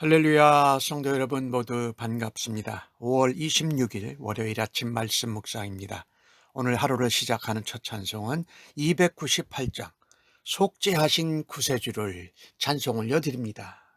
할렐루야 성도 여러분 모두 반갑습니다. 5월 26일 월요일 아침 말씀 묵상입니다. 오늘 하루를 시작하는 첫 찬송은 298장 속죄하신 구세주를 찬송 올려드립니다.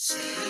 See.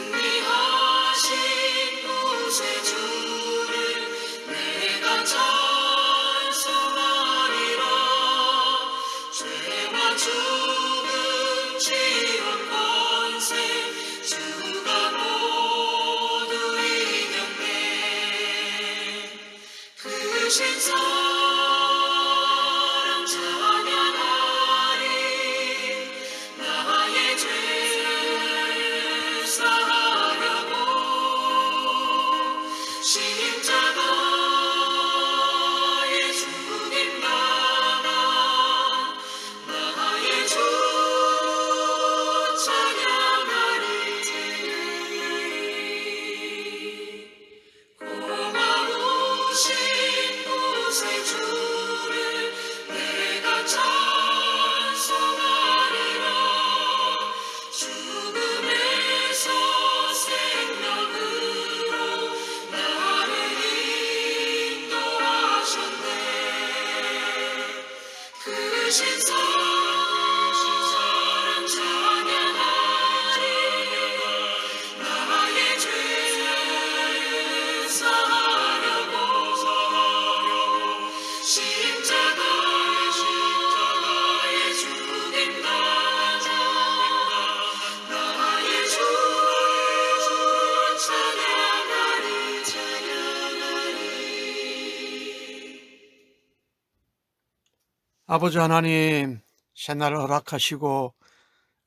아버지 하나님 새날을 허락하시고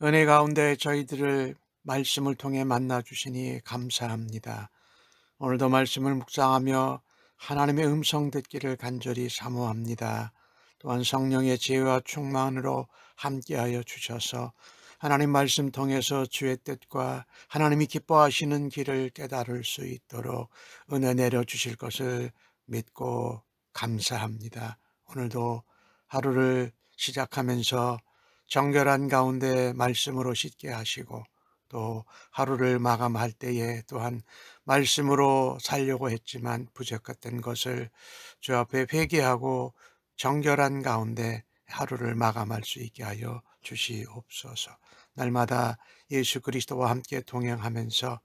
은혜 가운데 저희들을 말씀을 통해 만나 주시니 감사합니다. 오늘도 말씀을 묵상하며 하나님의 음성 듣기를 간절히 사모합니다. 또한 성령의 지혜와 충만으로 함께하여 주셔서 하나님 말씀 통해서 주의 뜻과 하나님이 기뻐하시는 길을 깨달을 수 있도록 은혜 내려 주실 것을 믿고 감사합니다. 오늘도 하루를 시작하면서 정결한 가운데 말씀으로 씻게 하시고 또 하루를 마감할 때에 또한 말씀으로 살려고 했지만 부족했던 것을 주 앞에 회개하고 정결한 가운데 하루를 마감할 수 있게 하여 주시옵소서. 날마다 예수 그리스도와 함께 동행하면서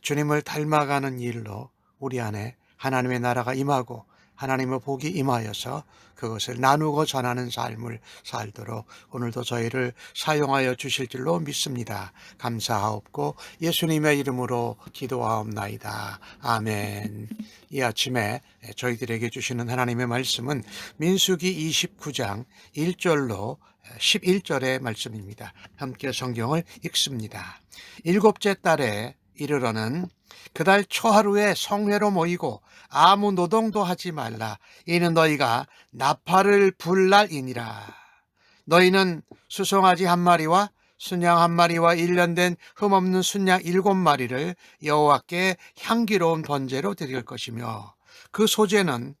주님을 닮아가는 일로 우리 안에 하나님의 나라가 임하고 하나님의 복이 임하여서 그것을 나누고 전하는 삶을 살도록 오늘도 저희를 사용하여 주실 줄로 믿습니다. 감사하옵고 예수님의 이름으로 기도하옵나이다. 아멘. 이 아침에 저희들에게 주시는 하나님의 말씀은 민수기 29장 1절로 11절의 말씀입니다. 함께 성경을 읽습니다. 일곱째 달에 이르러는 그달 초하루에 성회로 모이고 아무 노동도 하지 말라. 이는 너희가 나팔을 불 날이니라. 너희는 수송아지 한 마리와 순양 한 마리와 일년된 흠없는 순양 일곱 마리를 여호와께 향기로운 번제로 드릴 것이며 그 소재는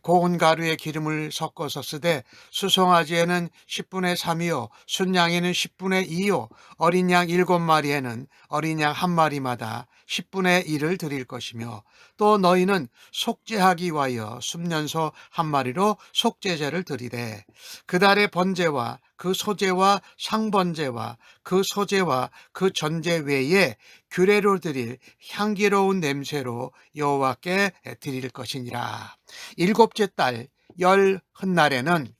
고운 가루에 기름을 섞어서 쓰되 수송아지에는 10분의 3이요 순양에는 10분의 2요 어린 양 일곱 마리에는 어린 양 한 마리마다 10분의 1을 드릴 것이며 또 너희는 속죄하기 위하여 순년소 한 마리로 속죄제를 드리되 그 달의 번제와 그 소제와 상번제와 그 소제와 그 전제 외에 규례로 드릴 향기로운 냄새로 여호와께 드릴 것이니라. 일곱째 달열 훗날에는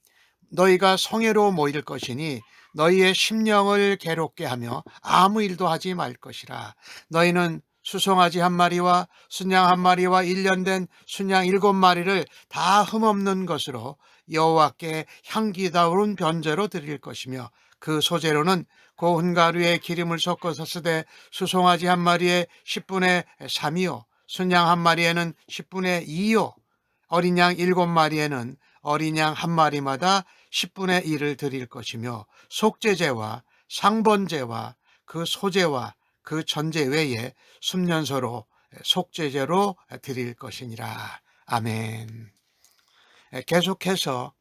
너희가 성회로 모일 것이니 너희의 심령을 괴롭게 하며 아무 일도 하지 말 것이라. 너희는 수송아지 한 마리와 순양 한 마리와 일년된 순양 일곱 마리를 다 흠없는 것으로 여호와께 향기다운 변제로 드릴 것이며 그 소재로는 고운 가루에 기름을 섞어서 쓰되 수송아지 한 마리에 10분의 3이요 순양 한 마리에는 10분의 2요 어린 양 일곱 마리에는 어린 양 한 마리마다 10분의 1을 드릴 것이며 속죄제와 상번제와 그 소제와 그 전제 외에 숨년서로 속죄제로 드릴 것이니라. 아멘. 계속해서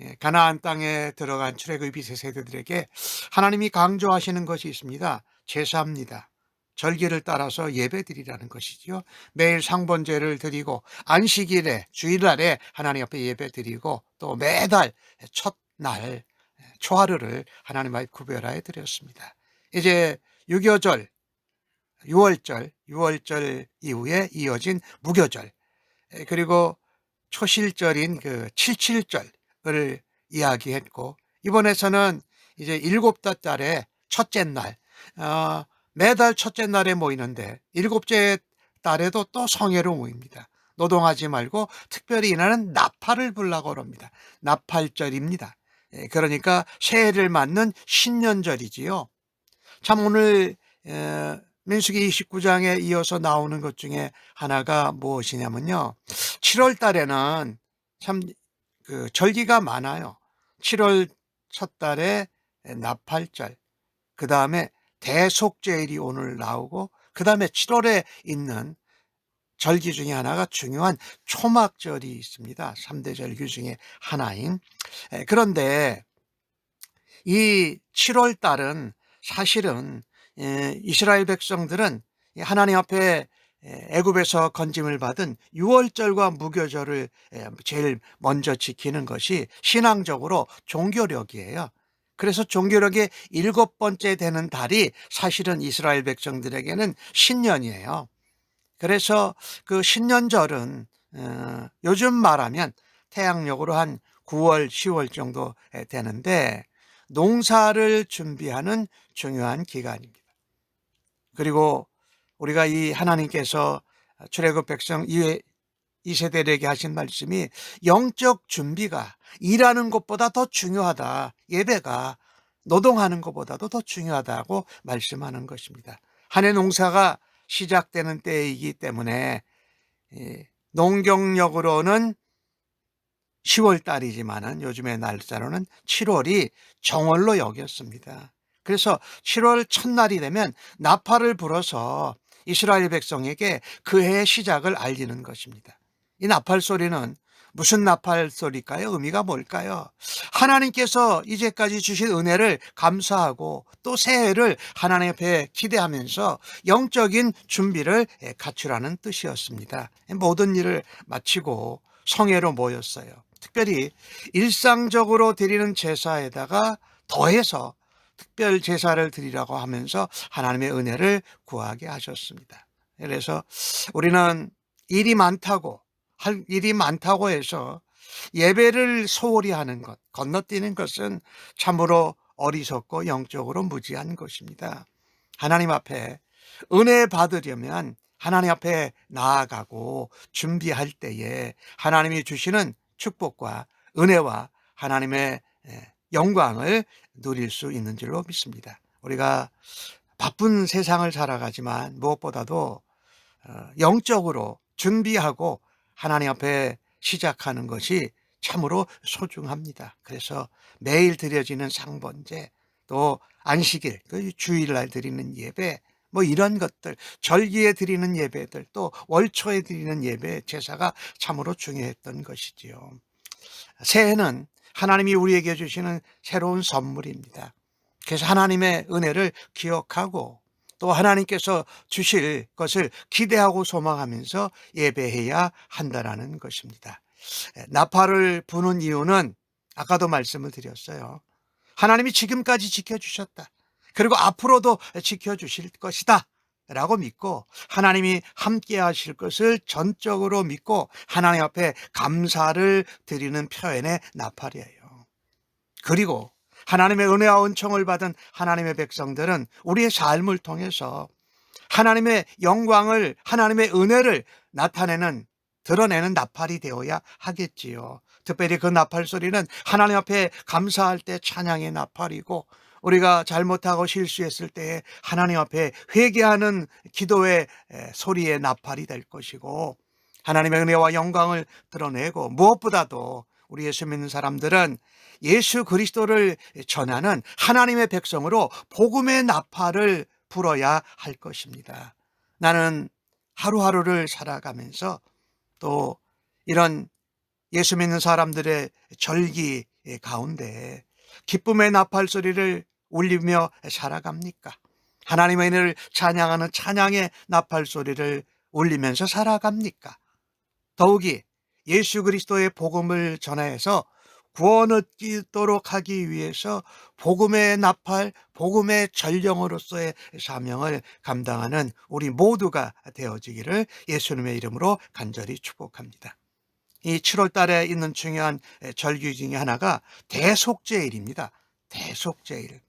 예, 가나안 땅에 들어간 출애굽 이 세 세대들에게 하나님이 강조하시는 것이 있습니다. 제사합니다. 절기를 따라서 예배드리라는 것이지요. 매일 상번제를 드리고 안식일에 주일날에 하나님 앞에 예배드리고 또 매달 첫날 초하루를 하나님 앞에 구별하여 드렸습니다. 이제 유교절, 6월절, 6월절 이후에 이어진 무교절 그리고 초실절인 그 칠칠절을 이야기했고 이번에서는 이제 일곱째 달에 첫째 날 어, 매달 첫째 날에 모이는데 일곱째 달에도 또 성회로 모입니다. 노동하지 말고 특별히 이날은 나팔을 불라고 합니다. 나팔절입니다. 예, 그러니까 새해를 맞는 신년절이지요. 참 오늘 에, 민수기 29장에 이어서 나오는 것 중에 하나가 무엇이냐면요. 7월 달에는 참 그 절기가 많아요. 7월 첫 달에 나팔절, 그 다음에 대속제일이 오늘 나오고, 그 다음에 7월에 있는 절기 중에 하나가 중요한 초막절이 있습니다. 3대 절기 중에 하나인. 에, 그런데 이 7월 달은 사실은 에, 이스라엘 백성들은 하나님 앞에 에, 애굽에서 건짐을 받은 6월절과 무교절을 에, 제일 먼저 지키는 것이 신앙적으로 종교력이에요. 그래서 종교력의 일곱 번째 되는 달이 사실은 이스라엘 백성들에게는 신년이에요. 그래서 그 신년절은 어, 요즘 말하면 태양력으로 한 9월, 10월 정도 되는데 농사를 준비하는 중요한 기간입니다. 그리고 우리가 이 하나님께서 출애굽 백성 이외 이 세대에게 하신 말씀이 영적 준비가 일하는 것보다 더 중요하다. 예배가 노동하는 것보다도 더 중요하다고 말씀하는 것입니다. 한 해 농사가 시작되는 때이기 때문에 예, 농경력으로는 10월 달이지만은 요즘의 날짜로는 7월이 정월로 여겼습니다. 그래서 7월 첫날이 되면 나팔을 불어서 이스라엘 백성에게 그 해의 시작을 알리는 것입니다. 이 나팔 소리는 무슨 나팔 소리일까요? 의미가 뭘까요? 하나님께서 이제까지 주신 은혜를 감사하고 또 새해를 하나님 앞에 기대하면서 영적인 준비를 갖추라는 뜻이었습니다. 모든 일을 마치고 성회로 모였어요. 특별히 일상적으로 드리는 제사에다가 더해서 특별 제사를 드리라고 하면서 하나님의 은혜를 구하게 하셨습니다. 그래서 우리는 일이 많다고 할 일이 많다고 해서 예배를 소홀히 하는 것, 건너뛰는 것은 참으로 어리석고 영적으로 무지한 것입니다. 하나님 앞에 은혜 받으려면 하나님 앞에 나아가고 준비할 때에 하나님이 주시는 축복과 은혜와 하나님의 예, 영광을 누릴 수 있는 줄로 믿습니다. 우리가 바쁜 세상을 살아가지만 무엇보다도 어, 영적으로 준비하고 하나님 앞에 시작하는 것이 참으로 소중합니다. 그래서 매일 드려지는 상번제, 또 안식일, 그 주일날 드리는 예배, 뭐 이런 것들, 절기에 드리는 예배들, 또 월초에 드리는 예배, 제사가 참으로 중요했던 것이지요. 새해는 하나님이 우리에게 주시는 새로운 선물입니다. 그래서 하나님의 은혜를 기억하고 또 하나님께서 주실 것을 기대하고 소망하면서 예배해야 한다라는 것입니다. 나팔을 부는 이유는 아까도 말씀을 드렸어요. 하나님이 지금까지 지켜주셨다. 그리고 앞으로도 지켜주실 것이다. 라고 믿고 하나님이 함께 하실 것을 전적으로 믿고 하나님 앞에 감사를 드리는 표현의 나팔이에요. 그리고 하나님의 은혜와 은총을 받은 하나님의 백성들은 우리의 삶을 통해서 하나님의 영광을 하나님의 은혜를 나타내는 드러내는 나팔이 되어야 하겠지요. 특별히 그 나팔 소리는 하나님 앞에 감사할 때 찬양의 나팔이고 우리가 잘못하고 실수했을 때 하나님 앞에 회개하는 기도의 소리의 나팔이 될 것이고 하나님의 은혜와 영광을 드러내고 무엇보다도 우리 예수 믿는 사람들은 예수 그리스도를 전하는 하나님의 백성으로 복음의 나팔을 불어야 할 것입니다. 나는 하루하루를 살아가면서 또 이런 예수 믿는 사람들의 절기 가운데 기쁨의 나팔 소리를 울리며 살아갑니까? 하나님의 은혜를 찬양하는 찬양의 나팔 소리를 울리면서 살아갑니까? 더욱이 예수 그리스도의 복음을 전해서 구원 얻도록 하기 위해서 복음의 나팔, 복음의 전령으로서의 사명을 감당하는 우리 모두가 되어지기를 예수님의 이름으로 간절히 축복합니다. 이 7월 달에 있는 중요한 절기 중에 하나가 대속제일입니다. 대속제일.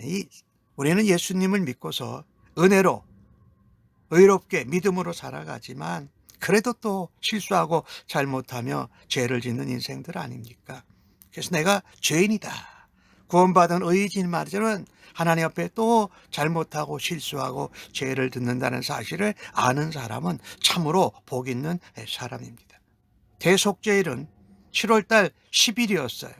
이 우리는 예수님을 믿고서 은혜로 의롭게 믿음으로 살아가지만 그래도 또 실수하고 잘못하며 죄를 짓는 인생들 아닙니까? 그래서 내가 죄인이다. 구원받은 의인마저는 하나님 앞에 또 잘못하고 실수하고 죄를 듣는다는 사실을 아는 사람은 참으로 복 있는 사람입니다. 대속죄일은 7월달 10일이었어요.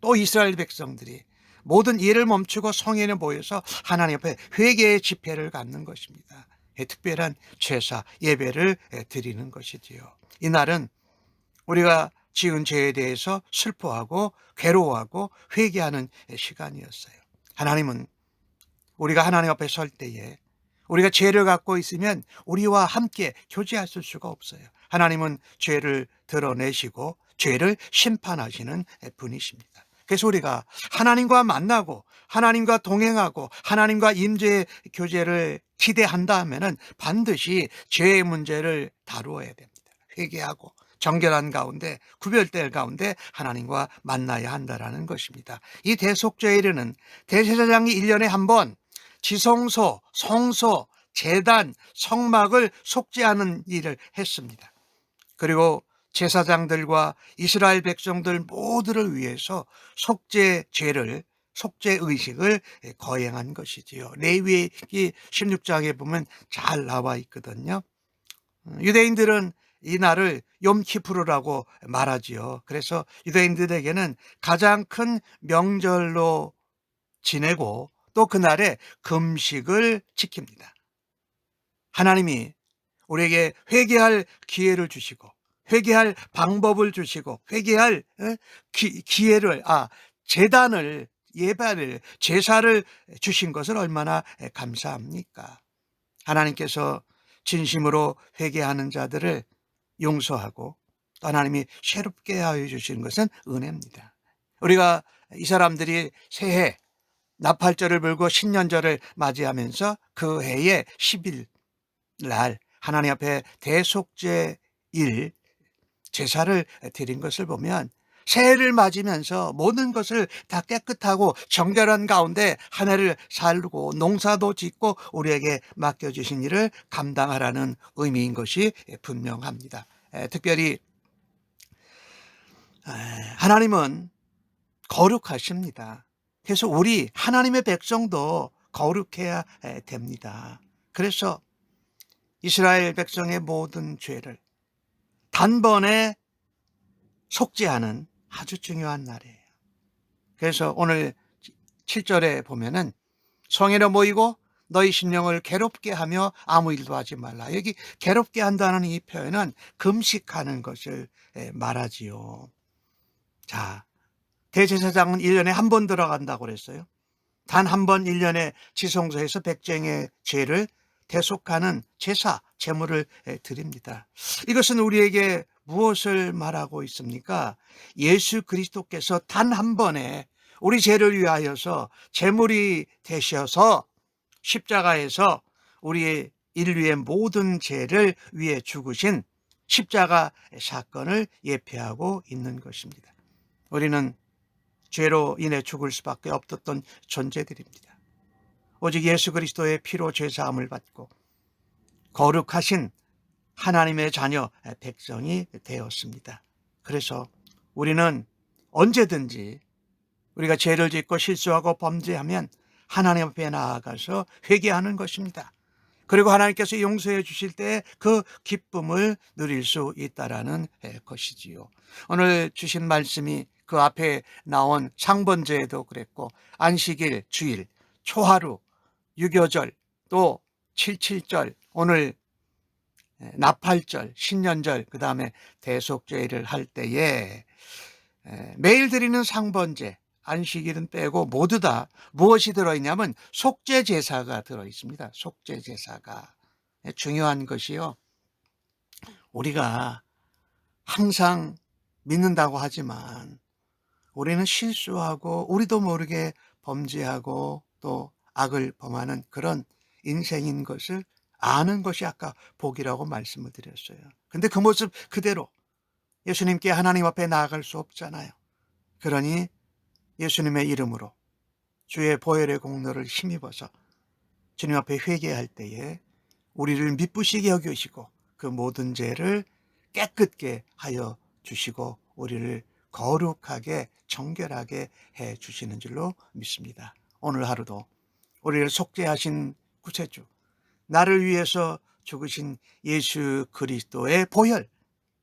또 이스라엘 백성들이 모든 일을 멈추고 성인에 모여서 하나님 앞에 회개의 집회를 갖는 것입니다. 특별한 제사 예배를 드리는 것이지요. 이날은 우리가 지은 죄에 대해서 슬퍼하고 괴로워하고 회개하는 시간이었어요. 하나님은 우리가 하나님 앞에 설 때에 우리가 죄를 갖고 있으면 우리와 함께 교제하실 수가 없어요. 하나님은 죄를 드러내시고 죄를 심판하시는 분이십니다. 그래서 우리가 하나님과 만나고 하나님과 동행하고 하나님과 임재의 교제를 기대한다 하면은 반드시 죄의 문제를 다루어야 됩니다. 회개하고 정결한 가운데 구별될 가운데 하나님과 만나야 한다라는 것입니다. 이 대속죄일에는 대제사장이 1년에 한 번 지성소, 성소, 재단, 성막을 속죄하는 일을 했습니다. 그리고 제사장들과 이스라엘 백성들 모두를 위해서 속죄 죄를 속죄 의식을 거행한 것이지요. 레위기 16장에 보면 잘 나와 있거든요. 유대인들은 이 날을 욤키프르라고 말하지요. 그래서 유대인들에게는 가장 큰 명절로 지내고 또 그날에 금식을 지킵니다. 하나님이 우리에게 회개할 기회를 주시고 회개할 방법을 주시고 회개할 어? 기, 기회를 아 재단을 예배를 제사를 주신 것을 얼마나 감사합니까? 하나님께서 진심으로 회개하는 자들을 용서하고 또 하나님이 새롭게 하여 주시는 것은 은혜입니다. 우리가 이 사람들이 새해 나팔절을 불고 신년절을 맞이하면서 그 해의 10일 날 하나님 앞에 대속죄 일 제사를 드린 것을 보면 새해를 맞으면서 모든 것을 다 깨끗하고 정결한 가운데 한 해를 살고 농사도 짓고 우리에게 맡겨주신 일을 감당하라는 의미인 것이 분명합니다. 에, 특별히 에, 하나님은 거룩하십니다. 그래서 우리 하나님의 백성도 거룩해야 에, 됩니다. 그래서 이스라엘 백성의 모든 죄를 단번에 속죄하는 아주 중요한 날이에요. 그래서 오늘 7절에 보면은 성회로 모이고 너희 심령을 괴롭게 하며 아무 일도 하지 말라. 여기 괴롭게 한다는 이 표현은 금식하는 것을 에, 말하지요. 자, 대제사장은 1년에 한 번 들어간다고 그랬어요. 단 한 번 1년에 지성소에서 백정의 죄를 대속하는 제사, 제물을 에, 드립니다. 이것은 우리에게 무엇을 말하고 있습니까? 예수 그리스도께서 단 한 번에 우리 죄를 위하여서 제물이 되셔서 십자가에서 우리의 인류의 모든 죄를 위해 죽으신 십자가 사건을 예표하고 있는 것입니다. 우리는 죄로 인해 죽을 수밖에 없었던 존재들입니다. 오직 예수 그리스도의 피로 죄사함을 받고 거룩하신 하나님의 자녀 백성이 되었습니다. 그래서 우리는 언제든지 우리가 죄를 짓고 실수하고 범죄하면 하나님 앞에 나아가서 회개하는 것입니다. 그리고 하나님께서 용서해 주실 때 그 기쁨을 누릴 수 있다라는 것이지요. 오늘 주신 말씀이 그 앞에 나온 상번제에도 그랬고 안식일, 주일, 초하루, 유교절, 또 77절, 오늘 나팔절, 신년절, 그 다음에 대속죄를 할 때에 매일 드리는 상번제, 안식일은 빼고 모두 다 무엇이 들어있냐면 속죄 제사가 들어있습니다. 속죄 제사가 중요한 것이요. 우리가 항상 믿는다고 하지만 우리는 실수하고 우리도 모르게 범죄하고 또 악을 범하는 그런 인생인 것을 아는 것이 아까 복이라고 말씀을 드렸어요. 근데 그 모습 그대로 예수님께 하나님 앞에 나아갈 수 없잖아요. 그러니 예수님의 이름으로 주의 보혈의 공로를 힘입어서 주님 앞에 회개할 때에 우리를 미쁘시게 여기시고 그 모든 죄를 깨끗게 하여 주시고 우리를 거룩하게 정결하게 해 주시는 줄로 믿습니다. 오늘 하루도 우리를 속죄하신 구세주 나를 위해서 죽으신 예수 그리스도의 보혈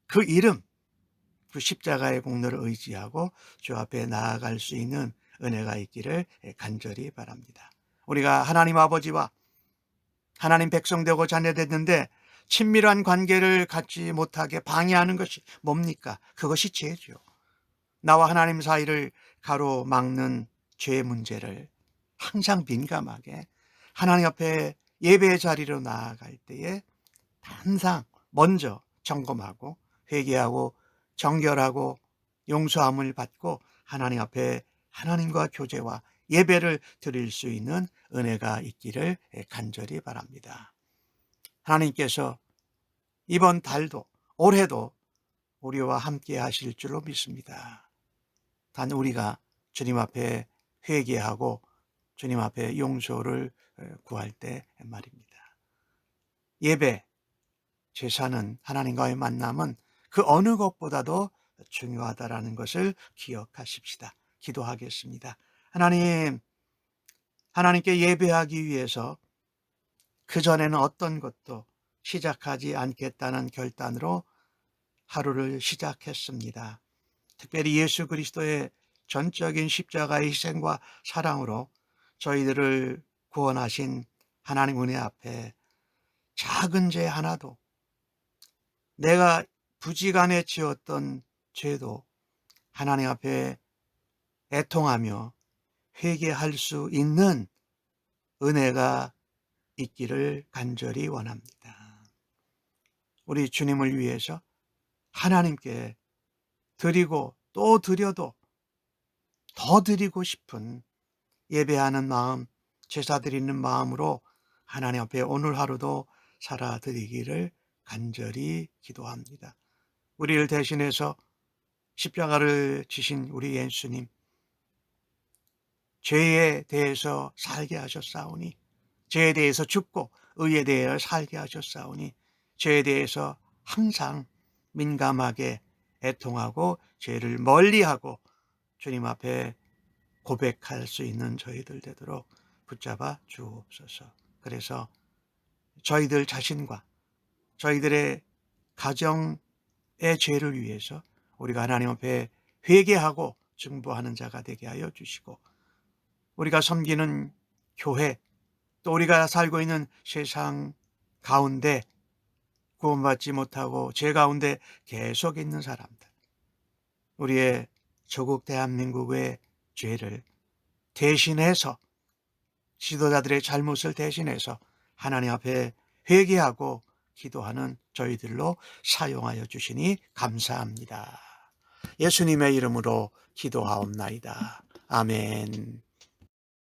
그 이름 그 십자가의 공로를 의지하고 주 앞에 나아갈 수 있는 은혜가 있기를 간절히 바랍니다. 우리가 하나님 아버지와 하나님 백성 되고 자녀 됐는데 친밀한 관계를 갖지 못하게 방해하는 것이 뭡니까? 그것이 죄죠. 나와 하나님 사이를 가로막는 죄 문제를 항상 민감하게 하나님 앞에 예배의 자리로 나아갈 때에 항상 먼저 점검하고 회개하고 정결하고 용서함을 받고 하나님 앞에 하나님과 교제와 예배를 드릴 수 있는 은혜가 있기를 간절히 바랍니다. 하나님께서 이번 달도 올해도 우리와 함께 하실 줄로 믿습니다. 단 우리가 주님 앞에 회개하고 주님 앞에 용서를 구할 때 말입니다. 예배, 제사는 하나님과의 만남은 그 어느 것보다도 중요하다라는 것을 기억하십시다. 기도하겠습니다. 하나님, 하나님께 예배하기 위해서 그전에는 어떤 것도 시작하지 않겠다는 결단으로 하루를 시작했습니다. 특별히 예수 그리스도의 전적인 십자가의 희생과 사랑으로 저희들을 구원하신 하나님 은혜 앞에 작은 죄 하나도 내가 부지간에 지었던 죄도 하나님 앞에 애통하며 회개할 수 있는 은혜가 있기를 간절히 원합니다. 우리 주님을 위해서 하나님께 드리고 또 드려도 더 드리고 싶은 예배하는 마음, 제사 드리는 마음으로 하나님 앞에 오늘 하루도 살아 드리기를 간절히 기도합니다. 우리를 대신해서 십자가를 지신 우리 예수님, 죄에 대해서 살게 하셨사오니, 죄에 대해서 죽고 의에 대하여 살게 하셨사오니, 죄에 대해서 항상 민감하게 애통하고 죄를 멀리하고 주님 앞에 고백할 수 있는 저희들 되도록 붙잡아 주옵소서. 그래서 저희들 자신과 저희들의 가정의 죄를 위해서 우리가 하나님 앞에 회개하고 증보하는 자가 되게 하여 주시고 우리가 섬기는 교회 또 우리가 살고 있는 세상 가운데 구원받지 못하고 죄 가운데 계속 있는 사람들 우리의 조국 대한민국의 죄를 대신해서 지도자들의 잘못을 대신해서 하나님 앞에 회개하고 기도하는 저희들로 사용하여 주시니 감사합니다. 예수님의 이름으로 기도하옵나이다. 아멘.